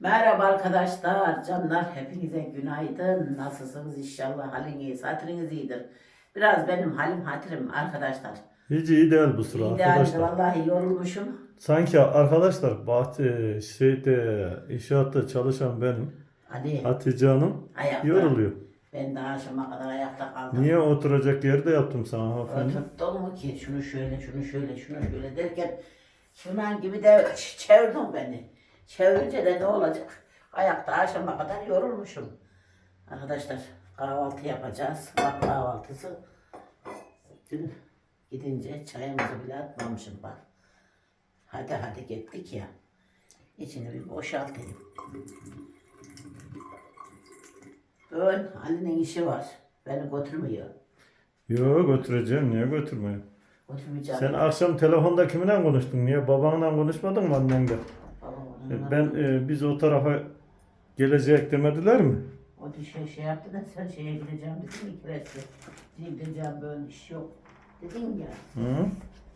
Merhaba arkadaşlar, canlar hepinize günaydın. Nasılsınız inşallah haliniz, hatırınız iyidir. Biraz benim halim hatırım arkadaşlar. Hiç iyi değil bu sıra İyi değerli, arkadaşlar. vallahi yorulmuşum. Sanki arkadaşlar bahçe şeyde inşaatta çalışan benim Ali Hatice Hanım ayakta. yoruluyor. Ben daha akşama kadar ayakta kaldım. Niye oturacak yerde yaptım sana hanımefendi? Oturttum mu ki şunu şöyle, şunu şöyle, şunu şöyle derken şundan gibi de çevirdin beni. Çevirince de ne olacak? Ayakta akşama kadar yorulmuşum. Arkadaşlar kahvaltı yapacağız. Bak kahvaltısı. Dün gidince çayımızı bile atmamışım bak. Hadi hadi gittik ya. İçini bir boşalt dedim. Bugün Ali'nin işi var. Beni götürmüyor. Yok götüreceğim niye? Götürmeyeceğim. Sen akşam telefonda kiminle konuştun? Niye babanla konuşmadın mı annenle? Babamın E, Ben e, biz o tarafa gelecek demediler mi? O düşe şey yaptı da sen şeye gideceğim dedin mi kiresi? Gideceğim böyle iş yok. Dedin ya. Hı?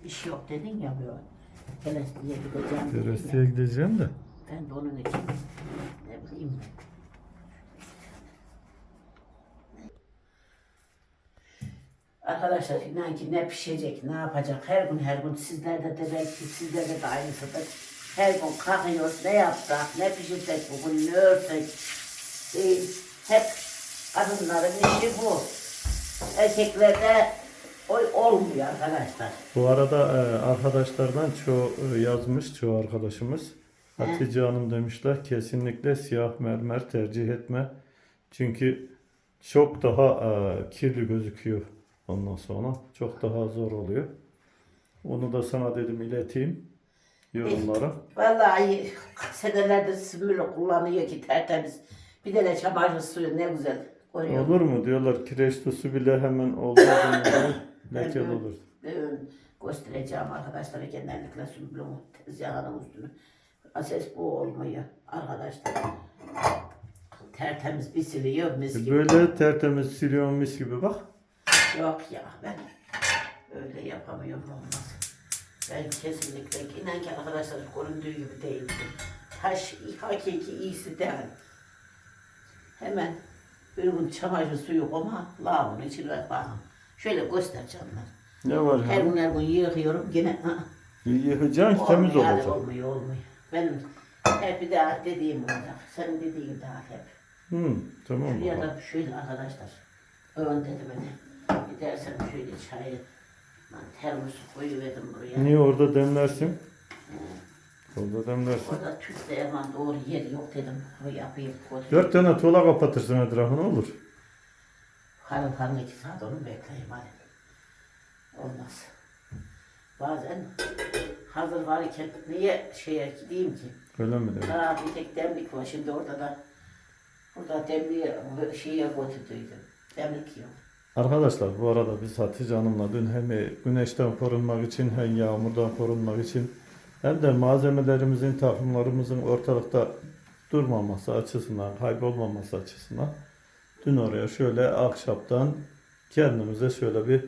iş yok dedin ya böyle. Kelestiye gideceğim dedin Deresiye ya. gideceğim de. Ben de onun için ne bileyim ben. Arkadaşlar inan ki ne pişecek, ne yapacak her gün her gün sizlerde de belki sizlerde de aynısıdır. Her gün kalkıyoruz ne yapsak, ne pişirsek bugün, ne örsek. Değil. Hep kadınların işi bu. Erkeklerde oy olmuyor arkadaşlar. Bu arada e, arkadaşlardan çoğu e, yazmış çoğu arkadaşımız. Hatice Hanım demişler kesinlikle siyah mermer tercih etme. Çünkü çok daha e, kirli gözüküyor ondan sonra. Çok daha zor oluyor. Onu da sana dedim ileteyim yorumlara. Vallahi senelerdir simülü kullanıyor ki tertemiz. Bir de çamaşır suyu ne güzel. Görüyor Olur mu diyorlar kireçli su bile hemen olduğu zaman leke Evet. olur. Ben göstereceğim arkadaşlara genellikle sümbülün tezgahının üstünü. Ses bu olmuyor arkadaşlar. Tertemiz bir siliyor mis E, gibi. Böyle tertemiz siliyon mis gibi bak. Yok ya ben öyle yapamıyorum olmaz. Ben kesinlikle inan ki arkadaşlar göründüğü gibi değil. Taş hakiki iyisi değil. Hemen bir gün çamaşır suyu ama lavabonun içine bakın. Şöyle göster canlar. Ne var Her ya? gün her gün yıkıyorum yine ı, Yıkacaksın ki temiz olmuyor, olacak. olmuyor olmuyor. Benim hep bir daha dediğim olacak. Senin dediğin daha hep. Hı, tamam Şuraya da şöyle arkadaşlar. Ön dedi beni. Gidersen şöyle çayı termosu koyuverdim buraya. Niye orada demlersin? Orada demlersin. Orada tüple hemen doğru yer yok dedim. O yapayım. götüreyim. Dört tane tuğla kapatırsın etrafına olur. Hanım hanım iki saat onu bekleyeyim hadi. Olmaz. Bazen hazır var iken niye şeye gideyim ki? Öyle mi demek? Daha bir tek demlik var. Şimdi orada da burada demliğe şeye götürdüydüm. Demlik yok. Arkadaşlar bu arada biz Hatice Hanım'la dün hem güneşten korunmak için hem yağmurdan korunmak için hem de malzemelerimizin, takımlarımızın ortalıkta durmaması açısından, kaybolmaması açısından dün oraya şöyle ahşaptan kendimize şöyle bir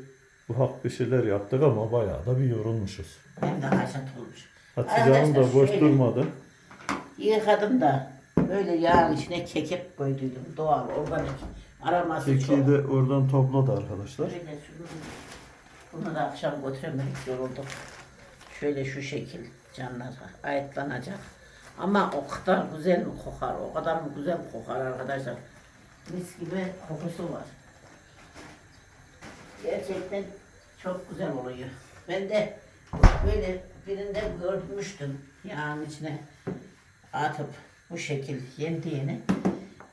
ufak bir şeyler yaptık ama bayağı da bir yorulmuşuz. Hem de haşat olmuş. Hatice Hanım da Arkadaşlar boş şöyle- durmadı. Yıkadım da böyle yağın içine kekik koyduydum. Doğal, organik. Araması Kekiği çok. de oradan topladı arkadaşlar. Şunu- Bunu da akşam götüremedik yorulduk. Şöyle şu şekil canlar ayıtlanacak. Ama o kadar güzel mi kokar, o kadar mı güzel kokar arkadaşlar. Mis gibi kokusu var. Gerçekten çok güzel oluyor. Ben de böyle birinde görmüştüm yağın içine atıp bu şekil yendiğini.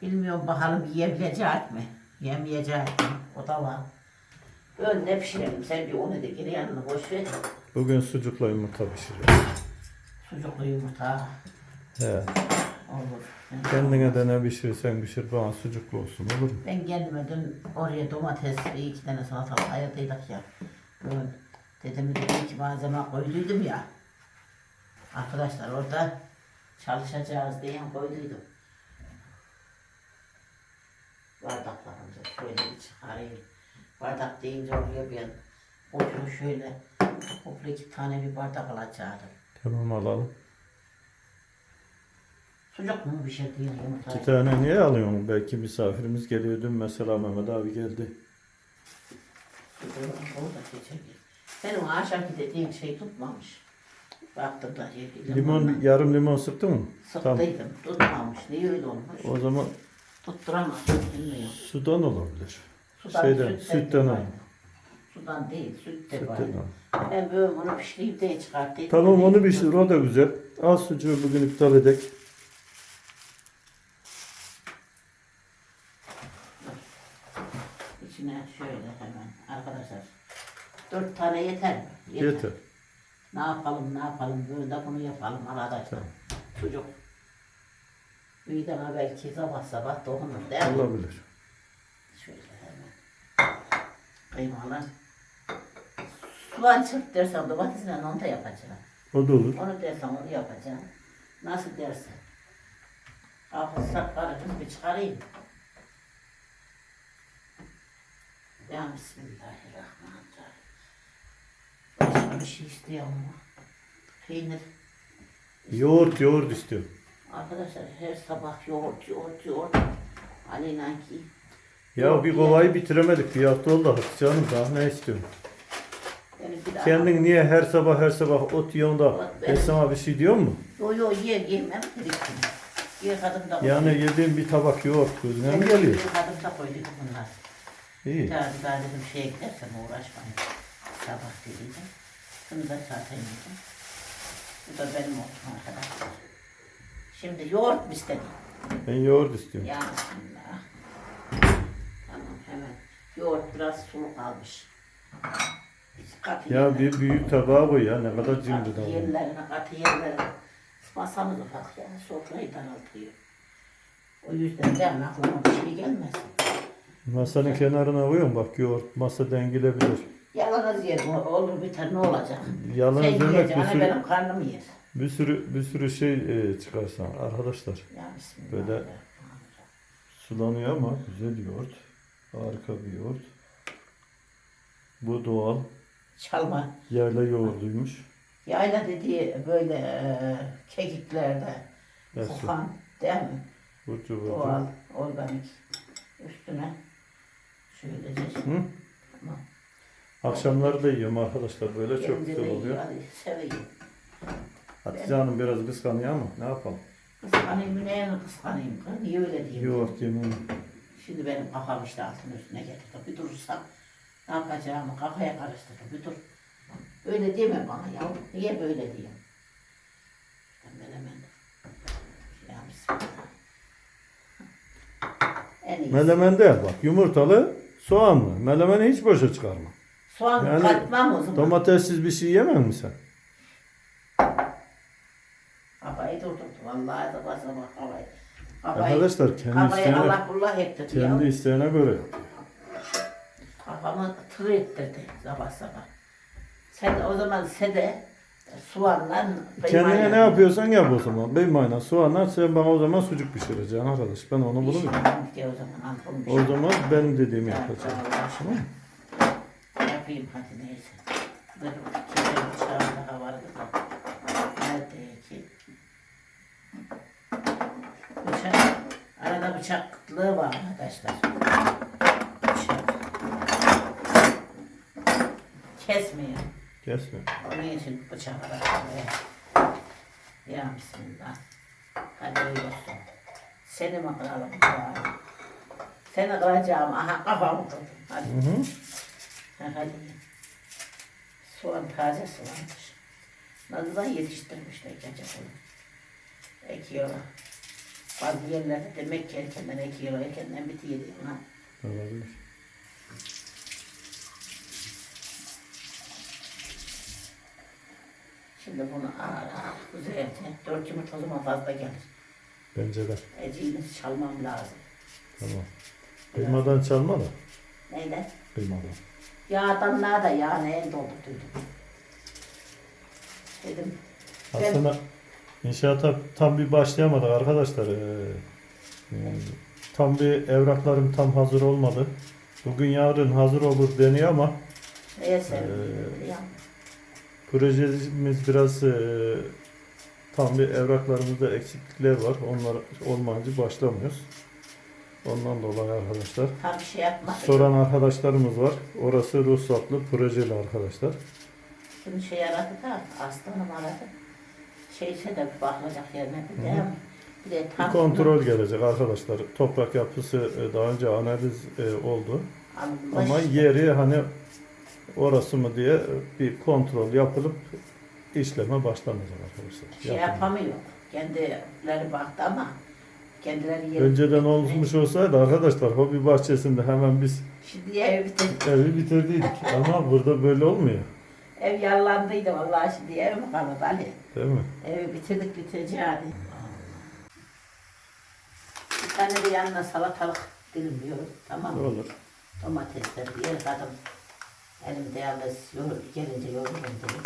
Bilmiyorum bakalım yiyebilecek mi? Yemeyecek mi? O da var. Böyle ne pişirelim? Sen bir onu da geri yanına boş ver. Bugün sucukla yumurta pişiriyor. Sucuklu yumurta He. olur. Kendine de ne pişirirsen pişir bana sucuklu olsun olur mu? ben kendime dün oraya domates ve iki tane salatalık ayırdıydık ya. Böyle dedemi de iki malzeme koyduydum ya. Arkadaşlar orada çalışacağız diye koyduydum. Şöyle bir çıkarayım. Bardak deyince oraya ben oturup şöyle toplu iki tane bir bardak alacaktım. Tamam alalım. Sucuk mu bir şey değil yumurta. İki tane niye alıyorsun? Belki misafirimiz geliyor. Dün mesela Mehmet abi geldi. Benim akşamki dediğim şey tutmamış. Baktım da yedim. Limon, yarım limon sıktın mı? Tamam. Sıktıydım. Tutmamış. Niye öyle olmuş? O zaman Tutturamadım. Bilmiyorum. sudan olabilir. Sudan, Şeyden, sütten sütten. Sudan değil, süt de var. Sütten al. Ben böyle bunu pişireyim de çıkartayım. Tamam onu şey, o da güzel. Al sucuğu bugün iptal edek. İçine şöyle hemen arkadaşlar. Dört tane yeter mi? Yeter. Ne yapalım ne yapalım böyle de bunu yapalım arkadaşlar. Tamam. Çocuk. Büyüden belki sabah sabah dokunur değil mi? Olabilir. Şöyle hemen. Kıymalar. Soğan çırp dersen domatesle onu da yapacağım. O da olur. Onu dersen onu yapacağım. Nasıl dersin? Hafızsak karışız bir çıkarayım. Ya Bismillahirrahmanirrahim. Başka bir şey istiyor mu? Peynir. Yoğurt, yoğurt istiyorum. Arkadaşlar her sabah yoğurt, yoğurt, yoğurt. Aleyna ki. Ya bir kovayı bitiremedik. Bir hafta oldu Hatice Hanım. Daha ne istiyorsun? Yani bir daha. Kendin niye her sabah her sabah ot yiyorsun da ben sana bir şey diyor mu? Yo yo ye yemem gerektim. Bir kadın da Yani yediğin bir tabak yoğurt gözüne mi geliyor? Bir kadın da koyduk bunlar. İyi. Daha bir daha dedim şeye gidersem uğraşmayın. Sabah dediydim. Şunu da zaten yedim. Bu da benim olsun arkadaşlar. Şimdi yoğurt mu istedin? Ben yoğurt istiyorum. Ya bismillah. Tamam hemen. Yoğurt biraz sulu kalmış. Katı Ya bir büyük tabağa koy ya. Ne kadar cimri Katı davranıyor. yerlerine, katı yerlerine. Masamız ufak ya. Sofrayı daraltıyor. O yüzden de aklıma bir şey gelmesin. Masanın kenarına koyuyorum bak yoğurt. Masa dengilebilir. Yalnız yer bu olur biter ne olacak? Yalan Sen demek bir yiyeceğine sürü, benim karnım yer. Bir sürü bir sürü şey e, çıkarsan arkadaşlar. Ya bismillah. Böyle- Sulanıyor ama güzel yoğurt. Harika bir yoğurt. Bu doğal. Çalma. Yerle yoğurduymuş. Yayla dediği böyle e, kekiklerde Evet, kokan değil mi? Burcu burcu. Doğal, organik. Üstüne şöylece. Hı? Tamam. Akşamları da yiyorum arkadaşlar. Böyle çok Gelince güzel de oluyor. Hadi seveyim. Hatice Hanım biraz kıskanıyor ama ne yapalım? Kıskanayım, neyini kıskanayım? kız? Niye öyle diyeyim? Yoğurt yemeğini. Şimdi benim kafam işte altın üstüne getirdi. Bir durursam ne yapacağımı kafaya karıştırdı. Bir dur. Öyle deme bana ya. Niye böyle diyeyim? Ben menemen. Ya bismillah. En iyisi. Melemen de bak yumurtalı soğanlı. Melemeni hiç boşa çıkarma. Soğan Yani katmam o zaman. Domatessiz bir şey yemem mi sen? Kafayı durdurdu. Vallahi sabah sabah kafayı. Kafayı, Arkadaşlar kendi kafayı isteğine, Allah kullah ettirdi kendi ya. isteğine göre yapıyor. Kafamı tır ettirdi sabah sabah. Sen o zaman sede soğanla Kendine ne yapıyorsan yap o zaman. Beymayla soğanla sen bana o zaman sucuk pişireceksin arkadaş. Ben onu bulurum. Ki o zaman antolmuş. O zaman benim dediğimi yapacağım. Tamam mı? Yapayım hadi neyse. Dur, kirli bıçağım daha vardı da. Nerede ki? Bıçak. Arada bıçaklığı var arkadaşlar. Bıçak. Kesmiyor. Kesme. Onun için bıçak arada. Ya Bismillah. Hadi öyle olsun. Seni mi kıralım? Seni kıracağım. Aha kafamı kırdım. Hadi. Hı hı. Ha, Hadi. Soğan taze soğanmış. Nazlı'dan yetiştirmişler gece bunu. Ekiyorlar. Bazı yerlerde demek ki erkenden ekiyorlar. Erkenden bitiyor diyor. Ha. Olabilir. Şimdi bunu ağır ağır güzelce. Dört yumurta o zaman fazla gelir. Bence de. Eciğini çalmam lazım. Tamam. Kıymadan çalma da. Neyle? Kıymadan. Yağdan daha da yağ neye doldurduydum. Dedim Aslında inşaata tam bir başlayamadık arkadaşlar. Ee, e, tam bir evraklarım tam hazır olmadı. Bugün yarın hazır olur deniyor ama Ee, biliyor musun? projemiz biraz e, tam bir evraklarımızda eksiklikler var. Onlar olmayınca başlamıyoruz. Ondan dolayı arkadaşlar. Tam şey yapmadık. Soran arkadaşlarımız var. Orası ruhsatlı projeli arkadaşlar. Şimdi şey aradı da aslanım aradı. Şeyse de bakılacak yerine bir de bir de Bir kontrol gelecek arkadaşlar. Toprak yapısı e, daha önce analiz e, oldu. Ama yeri hani orası mı diye e, bir kontrol yapılıp işleme başlanacak arkadaşlar. şey yapamıyor. Kendileri baktı ama kendileri yeri. Önceden olmuş olsaydı arkadaşlar hobi bahçesinde hemen biz Şimdi ev bitirdik. evi bitirdiydik. Ama burada böyle olmuyor. Ev yallandıydı vallahi şimdi ev mi kalır Ali? Değil mi? Evi bitirdik bitireceğiz. Bir tane de yanına salatalık dilimliyoruz. Tamam mı? Olur. Domatesler bir kadın. Elimde yalnız yor, gelince yoruldum dedim.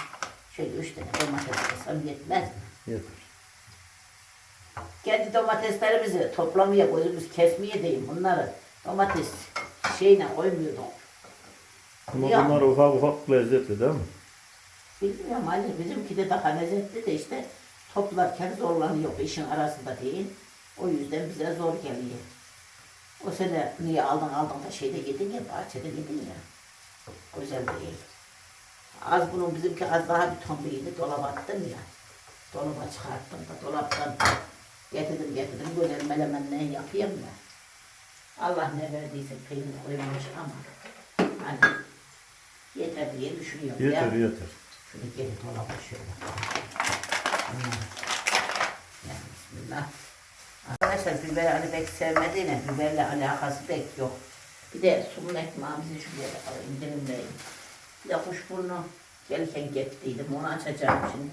Şöyle üç tane domates alsam yetmez mi? Yeter. Kendi domateslerimizi toplamaya koyduğumuz kesmeye deyim bunları. Domates şeyine koymuyordum. Ama bunlar ufak ufak lezzetli değil mi? Bilmiyorum hani bizimki de daha lezzetli de işte toplarken zorlanıyor işin arasında değil. O yüzden bize zor geliyor. O sene niye aldın aldın da şeyde yedin ya bahçede yedin ya. Güzel değil. Az bunun bizimki az daha bir tombiydi dolaba attım ya. Dolaba çıkarttım da dolaptan getirdim getirdim böyle melemenle yapayım ya. Allah ne verdiyse peynir koymamış ama hani yeter diye düşünüyorum. Yeter ya. yeter. Şöyle geri dolaba şöyle. Hmm. Ya, Bismillah. Arkadaşlar biber hani pek sevmediğine biberle alakası pek yok. Bir de sunum ekmeğimizi şuraya indirimleyim. Bir de kuşburnu gelirken gettiydim onu açacağım şimdi.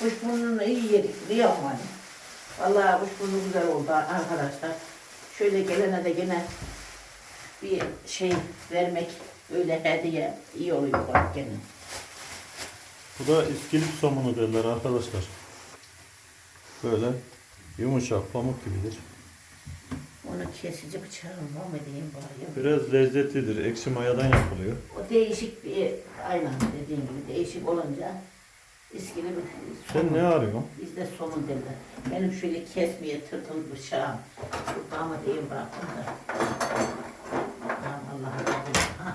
Kuşburnunu iyi yedik biliyor musun hani? Vallahi kuşburnu güzel oldu arkadaşlar. Şöyle gelene de gene bir şey vermek öyle hediye iyi oluyor bak gene. Bu da iskilip somunu derler arkadaşlar. Böyle yumuşak pamuk gibidir. Onu kesici bıçağım var mı diyeyim bari. Biraz lezzetlidir. Ekşi mayadan yapılıyor. O değişik bir, aynen dediğim gibi değişik olunca iskili bir Sen somun. ne arıyorsun? Bizde somun derler. Benim şöyle kesmeye tırtıl bıçağım. Burada ama diyeyim bıraktım da. Allah'ım. Allah'ım.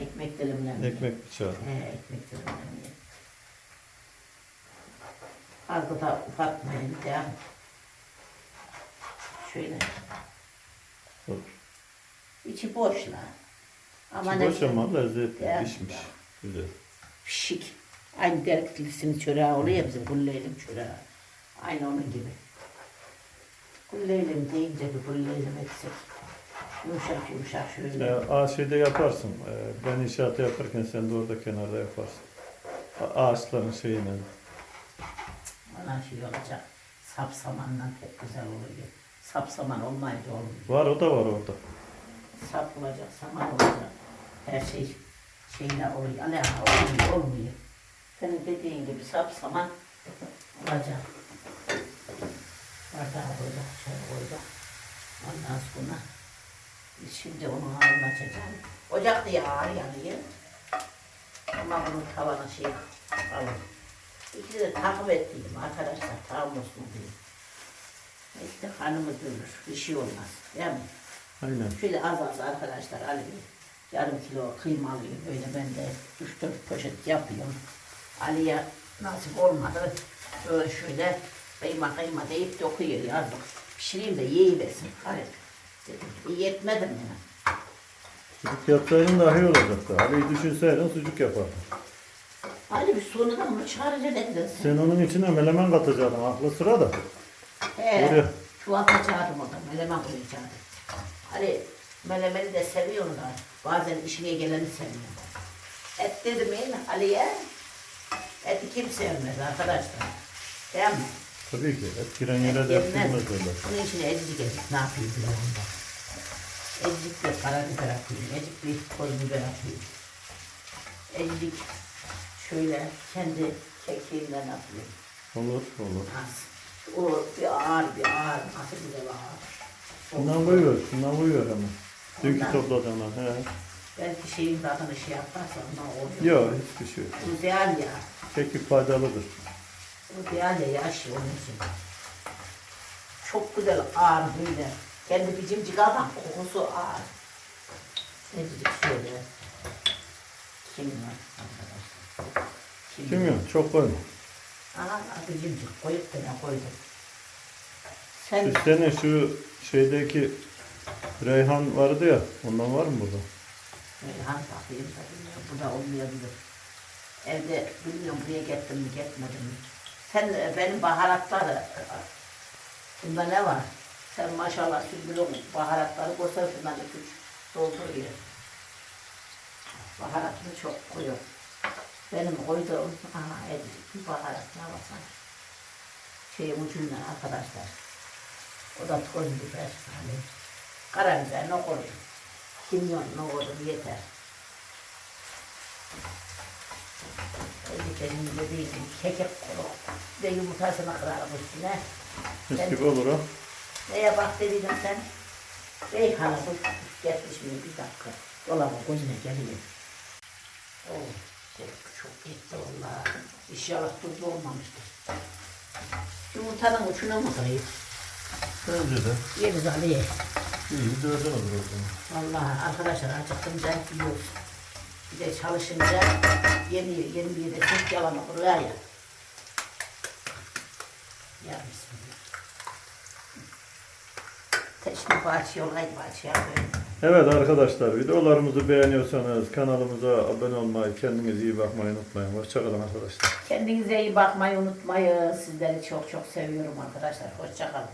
Ekmek dilimlemiyor. Ekmek bıçağı. He, ekmek dilimlemiyor. Fazla da ufaltmayın bir daha. Şöyle. Bak, İçi boş lan. Ama içi boş ama lezzetli, Ya. pişmiş. Güzel. Şik. Aynı dertlisinin çöreği oluyor ya bizim gulleylim çöreği. Aynı onun gibi. Gulleylim deyince bir gulleylim etsek. Yumuşak yumuşak şöyle. E, ağaç şeyde yaparsın. E, ben inşaatı yaparken sen de orada kenarda yaparsın. A- ağaçların şeyine. Bana şey olacak. Sapsamanla pek güzel oluyor. Sapsaman olmayınca olmuyor. Var o da var orada. Sap olacak, saman olacak. Her şey şeyle oluyor. Aleyha olmuyor, olmuyor. Senin dediğin gibi sap saman olacak. Bardağı koyacak, çay koyacak. Ondan sonra şimdi onu ağzını açacağım. Ocak diye ağır yanıyor. Ama bunun tavanı şey alın. İkisi de takip ettiydim arkadaşlar, tamam olsun diye. İşte hanımı durur, bir şey olmaz. Değil mi? Aynen. Şöyle az az arkadaşlar bir yarım kilo kıyma alayım. Böyle ben de 3-4 poşet yapıyorum. Ali'ye nasip olmadı. Böyle şöyle kıyma kıyma deyip dokuyor yazdık. Pişireyim de yiyiversin. Hadi. Dedim, yetmedi mi? Sucuk yapsaydın daha iyi olacaktı. Ali'yi düşünseydin sucuk yapardın. Bir sonradan mı çıkaracak dedin sen? Onun içine melemen katacaktın aklı sıra da. He, Oraya. çuval kaçardım orada. Melemen koyacaktım. Ali melemeni de seviyorum da bazen işine geleni seviyorum. Et dedim mi Ali'ye? Eti kim sevmez arkadaşlar. Değil mi? Tabii ki. Et giren yere de yapılmaz derler. Bunun içine ezicik ezicik ne yapayım bilemem bak. Ezicik de karabiber atayım. Ezicik bir toz biber atayım. Ezicik şöyle kendi kekiğimden atayım. Olur olur. Az. O bir ağır bir ağır. Nasıl güzel ağır. Şundan koyuyor. Şundan koyuyor hemen. Dünkü Ondan. topladığına. He. Belki şeyin tadını şey yaparsa ondan oluyor. Yok hiçbir şey yok. Güzel ya. Kekik faydalıdır. Bu değil ya yaş onun için. Çok güzel ağır böyle. Kendi bicimcik adam kokusu ağır. Ne dedik şöyle. Kimyon arkadaşlar. Kimyon çok koyma. Aha bicimcik koyup da ne koydum. Sen sene şu şeydeki Reyhan vardı ya. Ondan var mı burada? Reyhan takayım da bilmiyorum. Bu da olmayabilir. Evde bilmiyorum buraya gittim mi gitmedim mi. Sen e, benim baharatları e, bunda ne var? Sen maşallah sümbülün baharatları koysan şundan iki üç dolduruyor. Baharatını çok koyuyor. Benim koyduğum aha edecek bir baharat ne varsa. Şeyin ucundan arkadaşlar. O da toz biber hani. Karabiber ne koyuyor? Kimyon ne koyuyor yeter. Benim dediğim kekik kuru ve yumurtasını kırarım üstüne. Mis gibi olur ha. Neye bak dedin sen? Reyhan'a bu getmiş mi bir dakika. Dolabın gözüne geliyor. Oh, çok, çok gitti valla. İnşallah tuzlu olmamıştır. Yumurtanın uçuna mı kırayım? Bence de. Yeriz Ali'ye. İyi dörden olur o zaman. Vallahi arkadaşlar acıktınca yiyoruz. Bir de çalışınca yeni yeni bir de tek yalan olur ya. Ya bismillah. Teşrif açıyor, olaydı açıyor böyle. Evet arkadaşlar videolarımızı beğeniyorsanız kanalımıza abone olmayı, kendinize iyi bakmayı unutmayın. Hoşçakalın arkadaşlar. Kendinize iyi bakmayı unutmayın. Sizleri çok çok seviyorum arkadaşlar. Hoşçakalın.